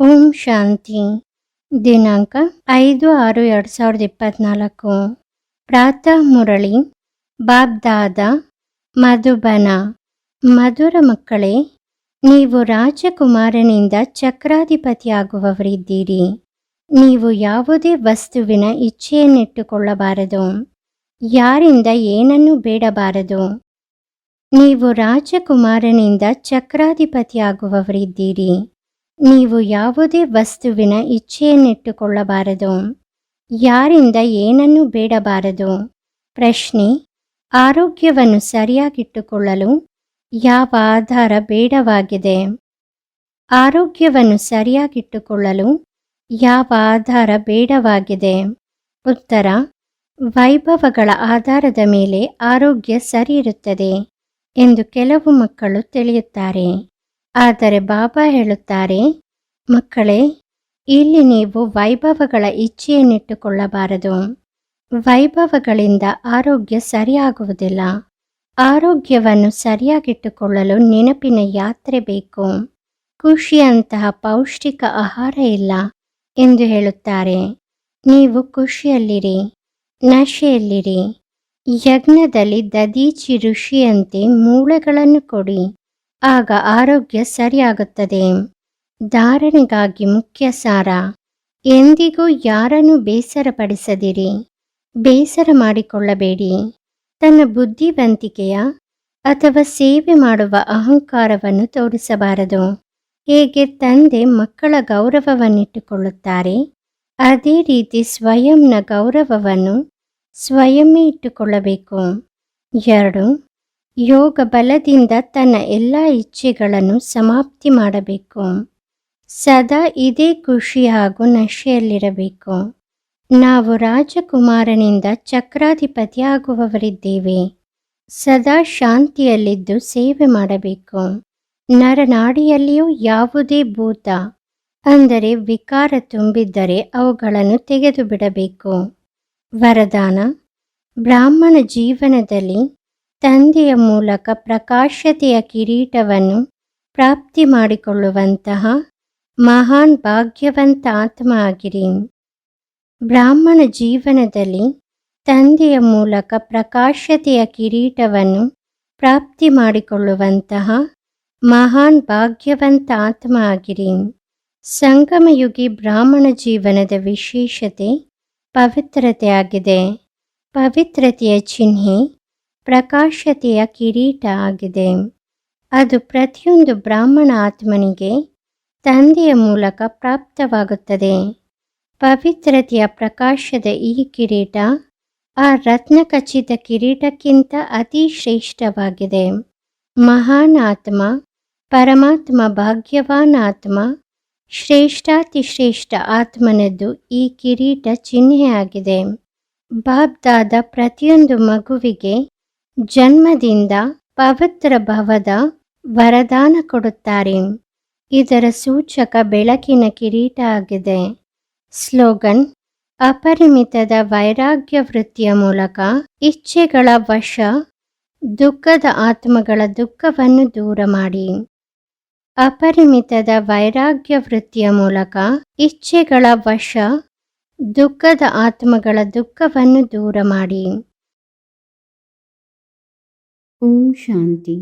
ಓಂ ಶಾಂತಿ. ದಿನಾಂಕ ಐದು ಆರು ಎರಡು ಸಾವಿರದ ಇಪ್ಪತ್ನಾಲ್ಕು. ಪ್ರಾತಃ ಮುರಳಿ, ಬಾಬ್ದಾದ, ಮಧುಬನ. ಮಧುರ ಮಕ್ಕಳೇ, ನೀವು ರಾಜಕುಮಾರನಿಂದ ಚಕ್ರಾಧಿಪತಿಯಾಗುವವರಿದ್ದೀರಿ. ನೀವು ಯಾವುದೇ ವಸ್ತುವಿನ ಇಚ್ಛೆಯನ್ನಿಟ್ಟುಕೊಳ್ಳಬಾರದು. ಯಾರಿಂದ ಏನನ್ನು ಬೇಡಬಾರದು. ನೀವು ರಾಜಕುಮಾರನಿಂದ ಚಕ್ರಾಧಿಪತಿಯಾಗುವವರಿದ್ದೀರಿ. ನೀವು ಯಾವುದೇ ವಸ್ತುವಿನ ಇಚ್ಛೆಯನ್ನಿಟ್ಟುಕೊಳ್ಳಬಾರದು. ಯಾರಿಂದ ಏನನ್ನು ಬೇಡಬಾರದು. ಪ್ರಶ್ನೆ, ಆರೋಗ್ಯವನ್ನು ಸರಿಯಾಗಿಟ್ಟುಕೊಳ್ಳಲು ಯಾವ ಆಧಾರ ಬೇಡವಾಗಿದೆ? ಆರೋಗ್ಯವನ್ನು ಸರಿಯಾಗಿಟ್ಟುಕೊಳ್ಳಲು ಯಾವ ಆಧಾರ ಬೇಡವಾಗಿದೆ? ಉತ್ತರ, ವೈಭವಗಳ ಆಧಾರದ ಮೇಲೆ ಆರೋಗ್ಯ ಸರಿ ಇರುತ್ತದೆ ಎಂದು ಕೆಲವು ಮಕ್ಕಳು ತಿಳಿಯುತ್ತಾರೆ. ಆದರೆ ಬಾಬಾ ಹೇಳುತ್ತಾರೆ, ಮಕ್ಕಳೇ, ಇಲ್ಲಿ ನೀವು ವೈಭವಗಳ ಇಚ್ಛೆಯನ್ನಿಟ್ಟುಕೊಳ್ಳಬಾರದು. ವೈಭವಗಳಿಂದ ಆರೋಗ್ಯ ಸರಿಯಾಗುವುದಿಲ್ಲ. ಆರೋಗ್ಯವನ್ನು ಸರಿಯಾಗಿಟ್ಟುಕೊಳ್ಳಲು ನೆನಪಿನ ಯಾತ್ರೆ ಬೇಕು. ಖುಷಿಯಂತಹ ಪೌಷ್ಟಿಕ ಆಹಾರ ಇಲ್ಲ ಎಂದು ಹೇಳುತ್ತಾರೆ. ನೀವು ಖುಷಿಯಲ್ಲಿರಿ, ನಶೆಯಲ್ಲಿರಿ. ಯಜ್ಞದಲ್ಲಿ ದದೀಚಿ ಋಷಿಯಂತೆ ಮೂಳೆಗಳನ್ನು ಕೊಡಿ. ಆಗ ಆರೋಗ್ಯ ಸರಿಯಾಗುತ್ತದೆ. ಧಾರಣೆಗಾಗಿ ಮುಖ್ಯ ಸಾರ ಎಂದಿಗೂ ಯಾರನ್ನು ಬೇಸರಪಡಿಸದಿರಿ. ಬೇಸರ ಮಾಡಿಕೊಳ್ಳಬೇಡಿ. ತನ್ನ ಬುದ್ಧಿವಂತಿಕೆಯ ಅಥವಾ ಸೇವೆ ಮಾಡುವ ಅಹಂಕಾರವನ್ನು ತೋರಿಸಬಾರದು. ಹೇಗೆ ತಂದೆ ಮಕ್ಕಳ ಗೌರವವನ್ನಿಟ್ಟುಕೊಳ್ಳುತ್ತಾರೆ, ಅದೇ ರೀತಿ ಸ್ವಯಂನ ಗೌರವವನ್ನು ಸ್ವಯಮೇ ಇಟ್ಟುಕೊಳ್ಳಬೇಕು. ಎರಡು ಯೋಗ ಬಲದಿಂದ ತನ್ನ ಎಲ್ಲ ಇಚ್ಛೆಗಳನ್ನು ಸಮಾಪ್ತಿ ಮಾಡಬೇಕು. ಸದಾ ಇದೇ ಖುಷಿ ಹಾಗೂ ನಶೆಯಲ್ಲಿರಬೇಕು. ನಾವು ರಾಜಕುಮಾರನಿಂದ ಚಕ್ರಾಧಿಪತಿಯಾಗುವವರಿದ್ದೇವೆ. ಸದಾ ಶಾಂತಿಯಲ್ಲಿದ್ದು ಸೇವೆ ಮಾಡಬೇಕು. ನರನಾಡಿಯಲ್ಲಿಯೂ ಯಾವುದೇ ಭೂತ, ಅಂದರೆ ವಿಕಾರ ತುಂಬಿದ್ದರೆ ಅವುಗಳನ್ನು ತೆಗೆದು ಬಿಡಬೇಕು ವರದಾನ, ಬ್ರಾಹ್ಮಣ ಜೀವನದಲ್ಲಿ ತಂದೆಯ ಮೂಲಕ ಪ್ರಕಾಶತೆಯ ಕಿರೀಟವನ್ನು ಪ್ರಾಪ್ತಿ ಮಾಡಿಕೊಳ್ಳುವಂತಹ ಮಹಾನ್ ಭಾಗ್ಯವಂತ ಆತ್ಮ ಆಗಿರಿ. ಬ್ರಾಹ್ಮಣ ಜೀವನದಲ್ಲಿ ತಂದೆಯ ಮೂಲಕ ಪ್ರಕಾಶತೆಯ ಕಿರೀಟವನ್ನು ಪ್ರಾಪ್ತಿ ಮಾಡಿಕೊಳ್ಳುವಂತಹ ಮಹಾನ್ ಭಾಗ್ಯವಂತ ಆತ್ಮ ಆಗಿರಿ. ಸಂಗಮಯುಗಿ ಬ್ರಾಹ್ಮಣ ಜೀವನದ ವಿಶೇಷತೆ ಪವಿತ್ರತೆಯಾಗಿದೆ. ಪವಿತ್ರತೆಯ ಚಿಹ್ನೆ ಪ್ರಕಾಶತೆಯ ಕಿರೀಟ ಆಗಿದೆ. ಅದು ಪ್ರತಿಯೊಂದು ಬ್ರಾಹ್ಮಣ ಆತ್ಮನಿಗೆ ತಂದೆಯ ಮೂಲಕ ಪ್ರಾಪ್ತವಾಗುತ್ತದೆ. ಪವಿತ್ರತೆಯ ಪ್ರಕಾಶದ ಈ ಕಿರೀಟ ಆ ರತ್ನ ಖಚಿತ ಕಿರೀಟಕ್ಕಿಂತ ಅತಿ ಶ್ರೇಷ್ಠವಾಗಿದೆ. ಮಹಾನ್ ಆತ್ಮ, ಪರಮಾತ್ಮ ಭಾಗ್ಯವಾನ್ ಆತ್ಮ, ಶ್ರೇಷ್ಠಾತಿಶ್ರೇಷ್ಠ ಆತ್ಮನದ್ದು ಈ ಕಿರೀಟ ಚಿಹ್ನೆಯಾಗಿದೆ. ಬಾಬ್ದಾದ ಪ್ರತಿಯೊಂದು ಮಗುವಿಗೆ ಜನ್ಮದಿಂದ ಪವಿತ್ರ ಭವದ ವರದಾನ ಕೊಡುತ್ತಾರೆ. ಇದರ ಸೂಚಕ ಬೆಳಕಿನ ಕಿರೀಟ ಆಗಿದೆ. ಸ್ಲೋಗನ್, ಅಪರಿಮಿತದ ವೈರಾಗ್ಯ ವೃತ್ತಿಯ ಮೂಲಕ ಇಚ್ಛೆಗಳ ವಶ, ದುಃಖದ ಆತ್ಮಗಳ ದುಃಖವನ್ನು ದೂರ ಮಾಡಿ. ಅಪರಿಮಿತದ ವೈರಾಗ್ಯ ವೃತ್ತಿಯ ಮೂಲಕ ಇಚ್ಛೆಗಳ ವಶ, ದುಃಖದ ಆತ್ಮಗಳ ದುಃಖವನ್ನು ದೂರ ಮಾಡಿ. ಓಂ ಶಾಂತಿ